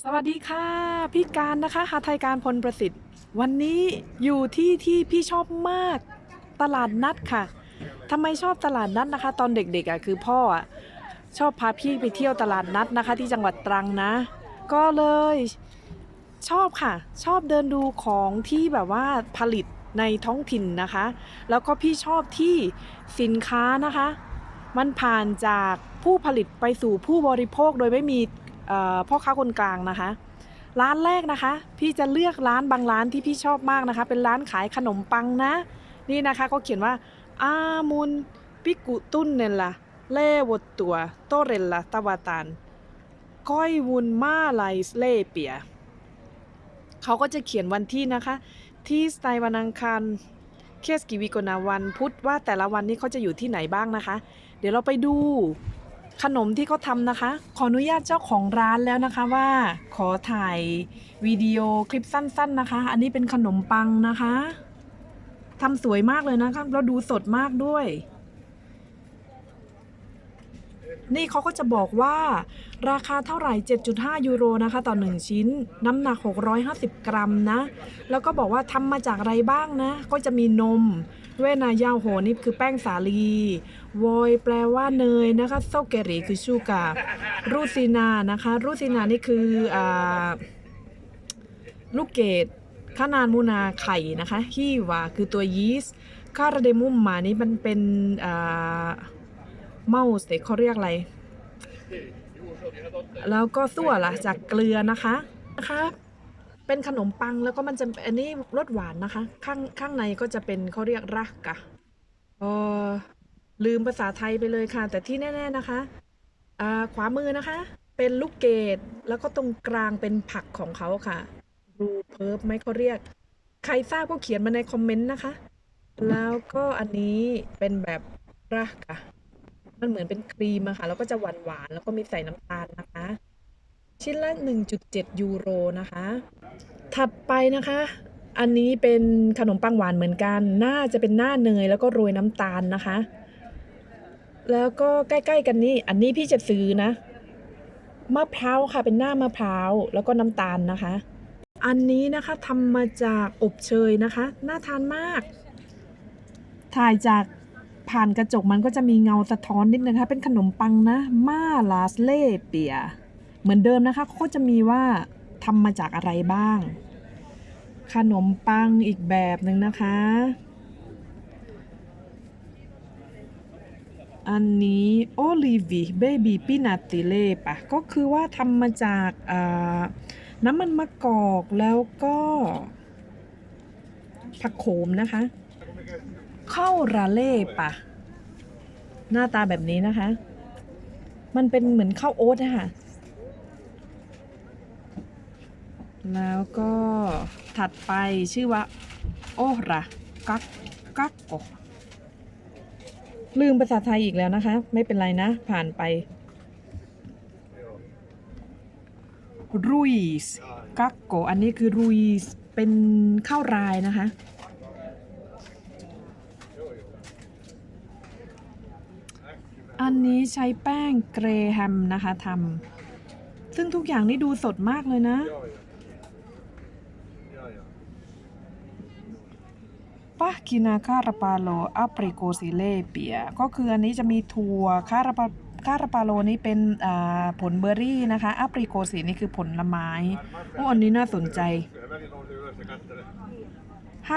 สวัสดีค่ะ พี่การนะคะหาไทยการพลประสิทธิ์ วันนี้อยู่ที่ที่พี่ชอบมากตลาดนัดค่ะทำไมชอบตลาดนัดนะคะ ตอนเด็กๆอะคือพ่ออะชอบพาพี่ไปเที่ยวตลาดนัดนะคะ ที่จังหวัดตรังนะ ก็เลยชอบค่ะ ชอบเดินดูของที่แบบว่าผลิตในท้องถิ่นนะคะ แล้วก็พี่ชอบที่สินค้านะคะ มันผ่านจากผู้ผลิตไปสู่ผู้บริโภคโดยไม่มี พ่อค้าคนกลางนะคะ ร้านแรกนะคะ พี่จะเลือกร้านบางร้านที่พี่ชอบมากนะคะ เป็นร้านขายขนมปังนะ นี่นะคะเขาเขียนว่าอามุนปิกุตุนเนลล่ะเล่วดตัวโตเรลล่ะตะวาตันก้อยวุนมาไลเล่เปียเขาก็จะเขียนวันที่นะคะ ที่สไตล์วันอังคารเคสกิวิโกนาวันพุธว่าแต่ละวันนี้เขาจะอยู่ที่ไหนบ้างนะคะ เดี๋ยวเราไปดู ขนมที่เขาทำนะคะ ขออนุญาตเจ้าของร้านแล้วนะคะว่า ขอถ่ายวิดีโอคลิปสั้นๆนะคะ อันนี้เป็นขนมปังนะคะทำสวยมากเลยนะคะแล้วดูสดมากด้วย นี่เขาก็จะบอกว่าราคาเท่าไหร่ 7.5 ยูโรนะคะ ต่อ 1 ชิ้น น้ำหนัก 650 กรัมนะ แล้วก็บอกว่าทำมาจากอะไรบ้างนะ ก็จะมีนม เวนายาโหนี่คือแป้งสาลีวอยแปลว่าเนยนะคะโซเกริคือชูการูซินานะคะ รูซินานี่คืออลูกเกดขานานมูนาไข่นะคะฮีวาคือตัวยีสต์คาราเดมุมมานี่มันเป็นอ่า เมาส์เขาเรียกอะไร แล้วก็สั่วล่ะจากเกลือนะคะนะคะเป็นขนมปังแล้วก็มันจะอันนี้รสหวานนะคะ ข้างข้างในก็จะเป็นเขาเรียกรักกะเออลืมภาษาไทยไปเลยค่ะ แต่ที่แน่ ๆนะคะอ่าขวามือนะคะ เป็นลูกเกดแล้วก็ตรงกลางเป็นผักของเขาค่ะรูเพิร์ฟไหมเขาเรียก ใครทราบก็เขียนมาในคอมเมนต์นะคะ แล้วก็อันนี้เป็นแบบรักกะ มันเหมือนเป็นครีมอะค่ะ แล้วก็จะหวานหวานๆแล้วก็มีใส่น้ำตาลนะคะ ชิ้นละ 1.7 ยูโรนะคะ ถัดไปนะคะ อันนี้เป็นขนมปังหวานเหมือนกัน น่าจะเป็นหน้าเนยแล้วก็โรยน้ำตาลนะคะ แล้วก็ใกล้ๆกันนี่ อันนี้พี่จะซื้อนะ มะพร้าวค่ะ เป็นหน้ามะพร้าว แล้วก็น้ำตาลนะคะ อันนี้นะคะทำมาจากอบเชยนะคะ น่าทานมาก ถ่ายจาก ผ่านกระจกมันก็จะมีเงาสะท้อนนิดนึงนะคะเป็นขนมปังนะ มาลาสเล่เปีย เหมือนเดิมนะคะเขาก็จะมีว่าทำมาจากอะไรบ้าง ขนมปังอีกแบบหนึ่งนะคะ อันนี้โอลิวีเบบีปินาติเล่ปะก็คือว่าทำมาจากน้ำมันมะกอกแล้วก็ผักโขมนะคะ ข้าวราเล่ปะหน้าตาแบบนี้นะคะ มันเป็นเหมือนข้าวโอ๊ตนะคะแล้วก็ถัดไปชื่อว่า โอระกักกักโกลืมภาษาไทยอีกแล้วนะคะ ไม่เป็นไรนะ ผ่านไปรุยส์กักโก อันนี้คือรุยส์เป็นข้าวรายนะคะ อันนี้ใช้แป้งเกรแฮมนะคะทำซึ่งทุกอย่างนี่ดูสดมากเลยนะปากินาคาราปาโลอัปริโกซิเลเปีย ก็คืออันนี้จะมีถั่วคาราปา คาราปาโลนี่เป็นผลเบอร์รี่นะคะอัปริโกซินี่คือผลไม้โอ้อันนี้น่าสนใจ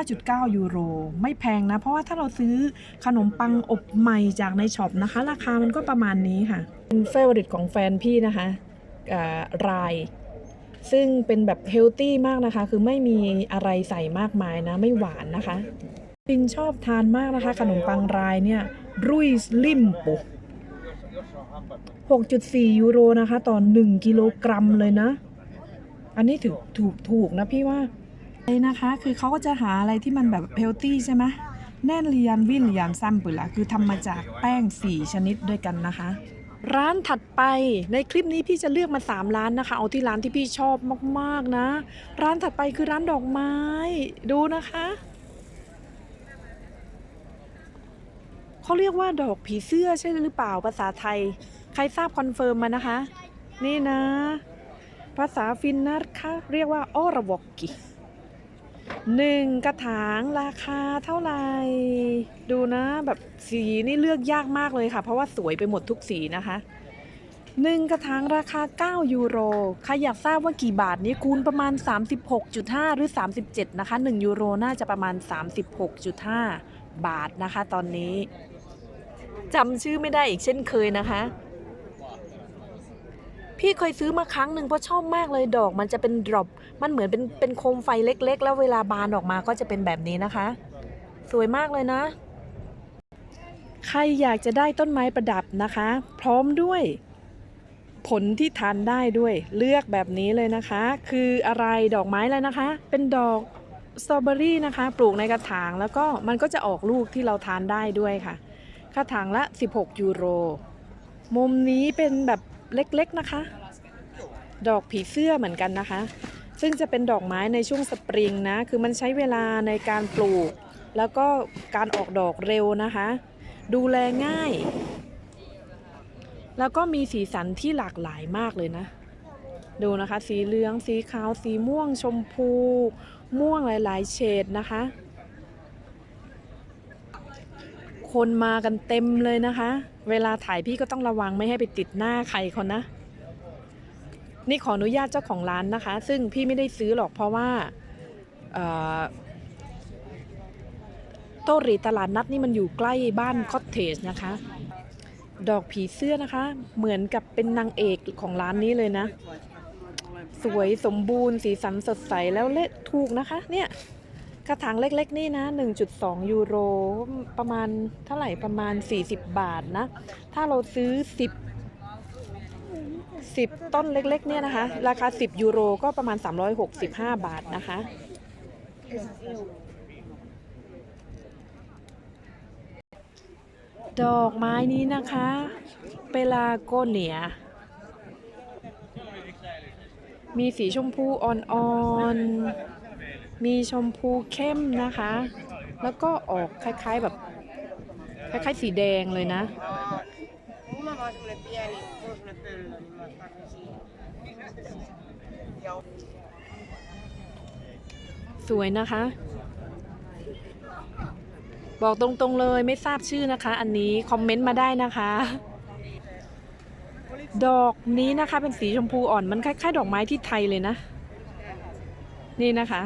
5.9 ยูโร ไม่แพงนะ เพราะว่าถ้าเราซื้อขนมปังอบใหม่จากในช็อปนะคะ ราคามันก็ประมาณนี้ค่ะ เป็นเฟเวอริตของแฟนพี่นะคะราย ซึ่งเป็นแบบเฮลตี้มากนะคะ คือไม่มีอะไรใส่มากมายนะ ไม่หวานนะคะปินชอบทานมากนะคะ ขนมปังรายเนี่ย รุยลิมโป 6.4 ยูโรนะคะ ต่อ 1 กิโลกรัมเลยนะ อันนี้ถือถูกถูกนะพี่ว่าเลยนะคะ คือเขาก็จะหาอะไรที่มันแบบเฮลตี้ใช่ไหมแน่นเรียนวินเรียนซัมปุละคือทำมาจากแป้ง 4 ชนิดด้วยกันนะคะ ร้านถัดไปในคลิปนี้พี่จะเลือกมา 3 ร้านนะคะ เอาที่ร้านที่พี่ชอบมากๆนะ ร้านถัดไปคือร้านดอกไม้ดูนะคะ เขาเรียกว่าดอกผีเสื้อใช่หรือเปล่าภาษาไทย ใครทราบคอนเฟิร์มมานะคะ นี่นะ ภาษาฟินนะคะเรียกว่าโอระวอกกิหนึ่งกระถางราคาเท่าไหร่ ดูนะแบบสีนี่เลือกยากมากเลยค่ะ เพราะว่าสวยไปหมดทุกสีนะคะหนึ่งกระถางราคา 9 ยูโรใครอยากทราบว่ากี่บาทนี้คูณประมาณ 36.5 หรือ 37 นะคะ 1 ยูโรน่าจะประมาณ 36.5 บาทนะคะตอนนี้ จำชื่อไม่ได้อีกเช่นเคยนะคะ พี่เคยซื้อมาครั้งหนึ่งเพราะชอบมากเลยดอก มันจะเป็นดรอปมันเหมือนเป็นเป็นโคมไฟเล็ก ๆ แล้วเวลาบานออกมาก็จะเป็นแบบนี้นะคะ สวยมากเลยนะ ใครอยากจะได้ต้นไม้ประดับนะคะ พร้อมด้วย ผลที่ทานได้ด้วย เลือกแบบนี้เลยนะคะ คืออะไรดอกไม้อะไรนะคะ เป็นดอกสตรอเบอรี่นะคะ ปลูกในกระถางแล้วก็มันก็จะออกลูกที่เราทานได้ด้วยค่ะ กระถางละ 16 ยูโร มุมนี้เป็นแบบเล็กๆนะคะ ดอกผีเสื้อเหมือนกันนะคะ ซึ่งจะเป็นดอกไม้ในช่วงสปริงนะ คือมันใช้เวลาในการปลูก แล้วก็การออกดอกเร็วนะคะ ดูแลง่าย แล้วก็มีสีสันที่หลากหลายมากเลยนะ ดูนะคะ สีเหลือง สีขาว สีม่วง ชมพู ม่วงหลาย ๆ เฉดนะคะ คนมากันเต็มเลยนะคะ เวลาถ่ายพี่ก็ต้องระวังไม่ให้ไปติดหน้าใครคนนะ นี่ขออนุญาตเจ้าของร้านนะคะ ซึ่งพี่ไม่ได้ซื้อหรอกเพราะว่าเอ่อโตรีตลาดนัดนี่มันอยู่ใกล้บ้านคอตเทจนะคะ ดอกผีเสื้อนะคะ เหมือนกับเป็นนางเอกของร้านนี้เลยนะ สวยสมบูรณ์สีสันสดใสแล้วเละถูกนะคะ เนี่ย กระถางเล็กๆนี่นะ 1.2 ยูโรประมาณเท่าไหร่ประมาณ 40 บาทนะ ถ้าเราซื้อ 10 10 ต้นเล็กๆเนี่ยนะคะ ราคา 10 ยูโรก็ประมาณ 365 บาทนะคะดอกไม้นี้นะคะเปลาโกเนีย มีสีชมพูอ่อนๆ มีชมพูเข้มนะคะ แล้วก็ออกคล้ายๆแบบ คล้ายๆสีแดงเลยนะ สวยนะคะ บอกตรงๆเลยไม่ทราบชื่อนะคะ อันนี้คอมเมนต์มาได้นะคะ ดอกนี้นะคะเป็นสีชมพูอ่อนมันคล้ายๆ ดอกไม้ที่ไทยเลยนะ นี่นะคะ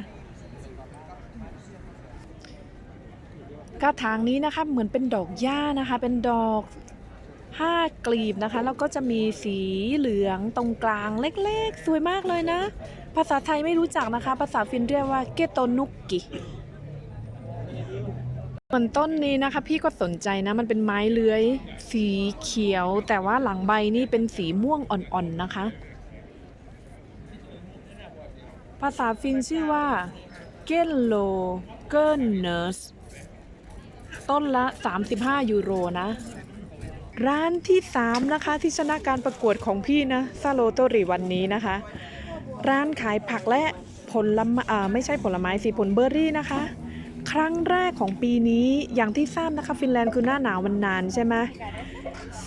กระถางนี้นะคะเหมือนเป็นดอกหญ้านะคะ เป็นดอกห้ากลีบนะคะ แล้วก็จะมีสีเหลืองตรงกลางเล็กๆ สวยมากเลยนะ ภาษาไทยไม่รู้จักนะคะ ภาษาฟินเรียกว่าเกโตนุกกิส่วนต้นนี้นะคะ พี่ก็สนใจนะ มันเป็นไม้เลื้อย สีเขียว แต่ว่าหลังใบนี่เป็นสีม่วงอ่อนๆนะคะ ภาษาฟินชื่อว่าเกลโลเกิลเนส ต้นละ 35 ยูโรนะ ร้านที่ 3 นะคะที่ชนะการประกวดของพี่นะซาโลโตริวันนี้นะคะ ร้านขายผักและผลไม้อ่าไม่ใช่ผลไม้สิผลเบอร์รี่นะคะ ครั้งแรกของปีนี้อย่างที่ทราบนะคะฟินแลนด์คือหน้าหนาวมันนานใช่ไหม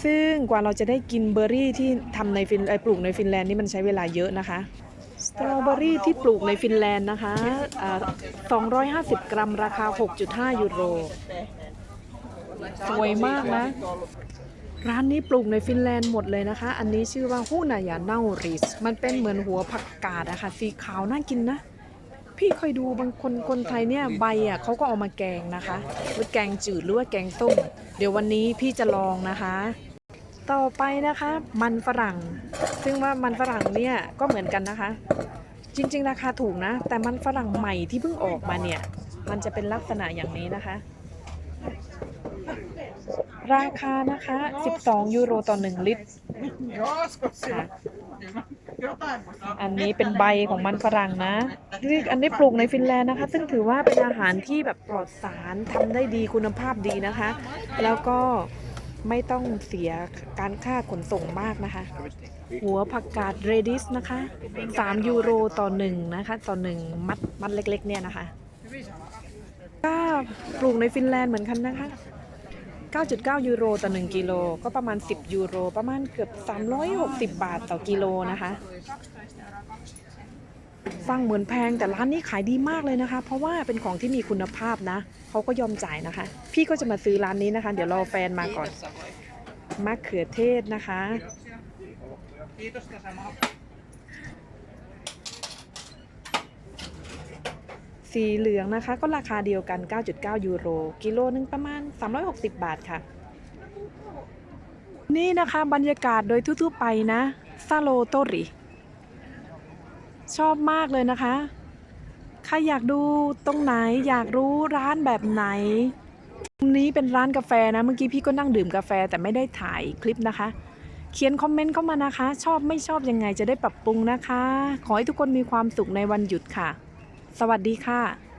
ซึ่งกว่าเราจะได้กินเบอร์รี่ที่ทำในฟินปลูกในฟินแลนด์นี่มันใช้เวลาเยอะนะคะสตรอเบอรี่ที่ปลูกในฟินแลนด์นะคะ 250 กรัมราคา 6.5 ยูโร สวยมากนะ ร้านนี้ปลูกในฟินแลนด์หมดเลยนะคะ อันนี้ชื่อว่าฮูนายาเนาริส มันเป็นเหมือนหัวผักกาดอะค่ะ สีขาวน่ากินนะ พี่เคยดูบางคนคนไทยเนี่ยใบอะเขาก็เอามาแกงนะคะหรือแกงจืดหรือว่าแกงส้ม เดี๋ยววันนี้พี่จะลองนะคะ ต่อไปนะคะ มันฝรั่ง ซึ่งว่ามันฝรั่งเนี่ยก็เหมือนกันนะคะ จริง ๆ ราคาถูกนะ แต่มันฝรั่งใหม่ที่เพิ่งออกมาเนี่ย มันจะเป็นลักษณะอย่างนี้นะคะ ราคานะคะ 12 ยูโรต่อ 1 ลิตรค่ะอันนี้เป็นใบของมันฝรั่งนะนี่อันนี้ปลูกในฟินแลนด์นะคะ ซึ่งถือว่าเป็นอาหารที่แบบปลอดสารทำได้ดีคุณภาพดีนะคะ แล้วก็ไม่ต้องเสียการค่าขนส่งมากนะคะ หัวผักกาดเรดิสนะคะ 3 ยูโรต่อหนึ่งนะคะ ต่อหนึ่งมัดมัดเล็กๆ เนี่ยนะคะก็ปลูกในฟินแลนด์เหมือนกันนะคะ 9.9 ยูโรต่อ 1 กิโล ก็ประมาณ 10 ยูโร ประมาณเกือบ 360 บาทต่อกิโลนะคะ ฟังเหมือนแพงแต่ร้านนี้ขายดีมากเลยนะคะ เพราะว่าเป็นของที่มีคุณภาพนะ เขาก็ยอมจ่ายนะคะ พี่ก็จะมาซื้อร้านนี้นะคะ เดี๋ยวรอแฟนมาก่อนมะเขือเทศนะคะ สีเหลืองนะคะ ก็ราคาเดียวกัน 9.9 ยูโร กิโลนึงประมาณ 360 บาทค่ะ นี่นะคะบรรยากาศโดยทั่วๆไปนะซาโลโตริ ชอบมากเลยนะคะ ใครอยากดูตรงไหนอยากรู้ร้านแบบไหนตรงนี้เป็นร้านกาแฟนะ เมื่อกี้พี่ก็นั่งดื่มกาแฟแต่ไม่ได้ถ่ายคลิปนะคะ เขียนคอมเมนต์เข้ามานะคะ ชอบไม่ชอบยังไงจะได้ปรับปรุงนะคะ ขอให้ทุกคนมีความสุขในวันหยุดค่ะ สวัสดีค่ะ